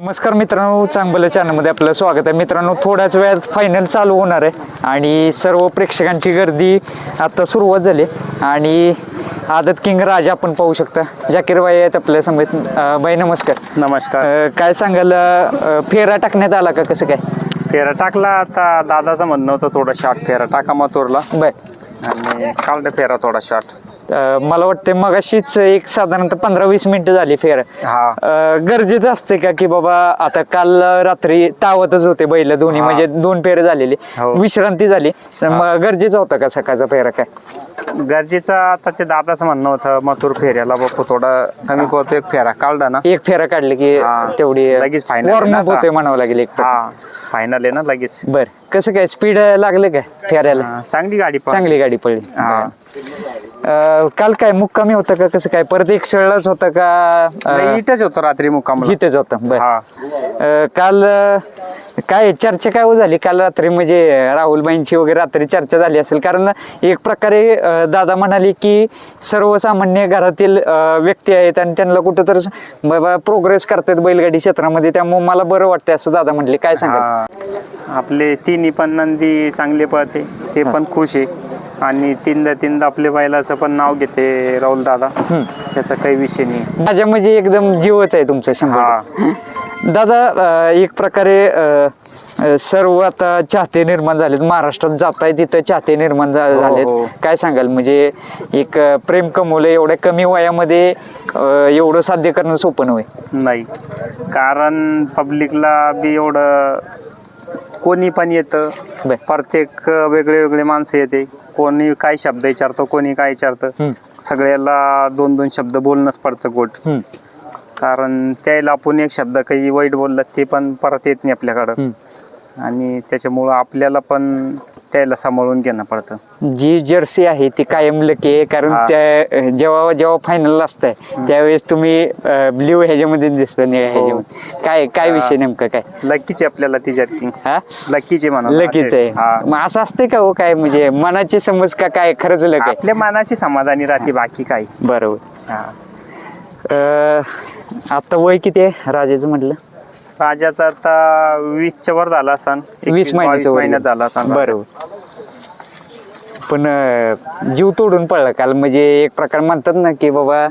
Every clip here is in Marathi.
नमस्कार मित्रांनो चांगलं चॅनलमध्ये आपलं स्वागत आहे. मित्रांनो थोड्याच वेळात फायनल चालू होणार आहे आणि सर्व प्रेक्षकांची गर्दी आता सुरुवात झाली आणि आदत किंग राजा आपण पाहू शकता. जाकीर बाई आहेत आपल्या समेत. अं, बाई नमस्कार. नमस्कार. काय सांगाल फेरा टाकण्यात आला का? कसं काय? फेरा टाकला. आता दादाचं म्हणणं होतं थोडा शॉर्ट फेरा टाका मथुरला. बर. आणि काढलं फेरा थोडा शॉर्ट मला वाटतं मगाशीच एक साधारणतः पंधरा वीस मिनिटं झाली फेरा. गरजेचं असते का की बाबा आता काल रात्री तावतच होते बैल दोन्ही. म्हणजे दोन फेरे झालेले. हो. विश्रांती झाली. गरजेचं होतं का सकाळचा फेरा काय? गरजेचं आता ते दादाचं म्हणणं होतं मथुर फेऱ्याला बापू थोडा कमी पडतो एक फेरा काढला ना. एक फेरा काढले की. तेवढी लगेच आता. होते म्हणावं लागेल एक फायनल आहे ना लगेच. बर. कसं काय? स्पीड लागले काय फेऱ्याला? चांगली गाडी चांगली गाडी पडली. अं, काल काय मुक्कामी होता का? कसं काय? परत एक सळलाच होता का? नाही, इथंच होतो रात्री मुक्कामला इथेच होता. बर. हा. अं, काल अं, काय चर्चा काय हो झाली? काल रात्री म्हणजे राहुलबाईंची वगैरे रात्री चर्चा झाली असेल. कारण एक प्रकारे अं, दादा म्हणाले की सर्वसामान्य घरातील अं, व्यक्ती आहेत आणि त्यांना कुठं तर बाबा प्रोग्रेस करतात बैलगाडी क्षेत्रामध्ये. त्यामुळे मला बरं वाटतं असं दादा म्हणले. काय सांगा. आपले तिन्ही पण नंदी चांगले पळते. ते पण खुश आहे. आणि तीनदा तीनदा आपले बैलाचं पण नाव घेते राहुल दादा. त्याचा काही विषय नाही. माझ्या म्हणजे एकदम जीवच आहे तुमचा शंभर हा. टक्के. दादा अं, एक प्रकारे अं, अं, सर्व आता चाहते निर्माण झालेत. महाराष्ट्रात जाताय तिथं चाहते निर्माण झा- हो, झालेत. हो. काय सांगाल? म्हणजे एक अं, प्रेम कमवलं एवढ्या कमी वयामध्ये अं, एवढं साध्य करणं सोपं नव्हे. नाही. कारण पब्लिकला बी एवढं कोणी पण येतं बर. प्रत्येक वेगळे वेगळे माणसं येते कोणी काय शब्द विचारतो कोणी काय विचारतं. सगळ्याला दोन दोन शब्द बोलणंच पडतं हम्म. कारण त्याला आपण एक शब्द काही वाईट बोललं ते पण परत येत नाही आपल्याकडं हम्म. आणि त्याच्यामुळं आपल्याला पण त्याला सांभाळून घेणं पडतं. जी जर्सी आहे ती कायम लकी आहे कारण हा. त्या जेव्हा जेव्हा फायनल असताय त्यावेळेस तुम्ही ब्ल्यू ह्याच्यामध्ये दिसत निळ्या हो. ह्याच्यामध्ये. काय काय विषय नेमकं काय? लकीचे आपल्याला ती जर्किंग हा? लकीचे म्हणा लगेच आहे. हा. मग असं असते का हो काय म्हणजे मनाची समज का काय खरंच लग आहे? आपल्या मनाची समाधानी राहते बाकी काय बरोबर. हा. अं, आता वय किती आहे? राजाचं म्हटलं. राजाचा आता वीसच्या वर झाला असन. वीस महिन्याचं. महिन्यात झाला असन. बरोबर. पण अं, जीव तोडून पळला. काल म्हणजे एक प्रकार म्हणतात ना की बाबा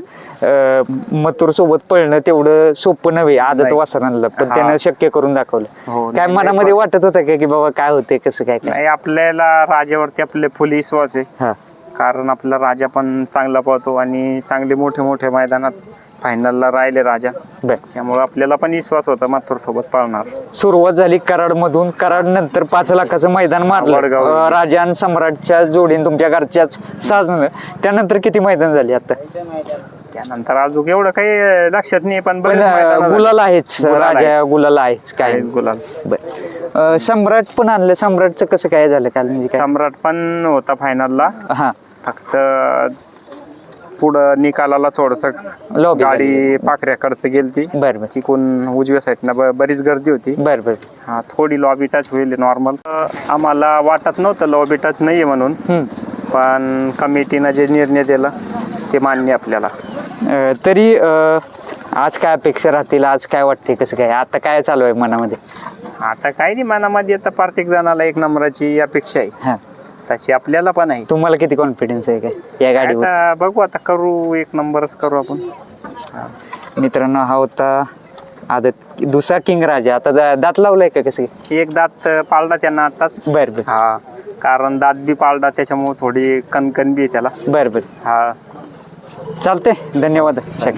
मथुर सोबत पळणं तेवढं सोपं नव्हे आदत नाही. वासरांना. पण हा. त्यानं शक्य करून दाखवलं. हो, काय नाही, मनामध्ये वाटत होतं का की बाबा काय होते कसं काय काय? नाही आपल्याला राजावरती आपले फुल विश्वास आहे. हा. कारण आपला राजा पण चांगला पळतो आणि चांगले मोठे मोठे मैदानात फायनलला राहिले राजा. बर. त्यामुळे आपल्याला पण विश्वास होता माथुर सोबत पळणार. सुरुवात झाली कराड मधून कराड नंतर पाच लाखाचं मैदान मारलं. वडगाव. अं, राजा आणि सम्राटच्या जोडीन तुमच्या घरच्याच साजणं त्यानंतर किती मैदान झाली आता? त्यानंतर अजून एवढं काही लक्षात नाही पण पण बरेच मैदानं झाली. गुलाल आहेच. गुलाल राजा आहेच. गुलाल आहेच काय आहेत गुलाल. बर. अं, सम्राट पण आणलं. सम्राटचं कसं काय झालं काल? म्हणजे काय? सम्राट पण होता फायनलला हा. फक्त पुढं निकालाला थोडस गाडी पाखऱ्याकडचं गेलती. बर बर. तिकून उजव्या साईडनं ब- बरीच गर्दी होती. बर बर. हा थोडी लॉबी टच होईल नॉर्मल आम्हाला वाटत नव्हतं लॉबी टच नाहीये म्हणून. हम्म. पण कमिटीनं जे निर्णय दिला ते मान्य आपल्याला. अं, तरी अं, आज काय अपेक्षा राहतील? आज काय वाटते कसं काय? आता काय चालू आहे मनामध्ये? आता काही नाही मनामध्ये आता प्रत्येक जणाला एक नंबराची अपेक्षा आहे. हा. तशी आपल्याला पण आहे. तुम्हाला किती कॉन्फिडन्स आहे काय? या गाडीवर? आता बघू आता करू एक नंबरच करू आपण. मित्रांनो हा होता आदत दुसरा किंग राजा आता दा- दात लावलाय का कसं? एक दात पाळला त्यांना आताच बर बर. हा. कारण दात बी पाळला त्याच्यामुळे थोडी कणकण बी आहे त्याला. बर बर. हा. चालते धन्यवाद. शक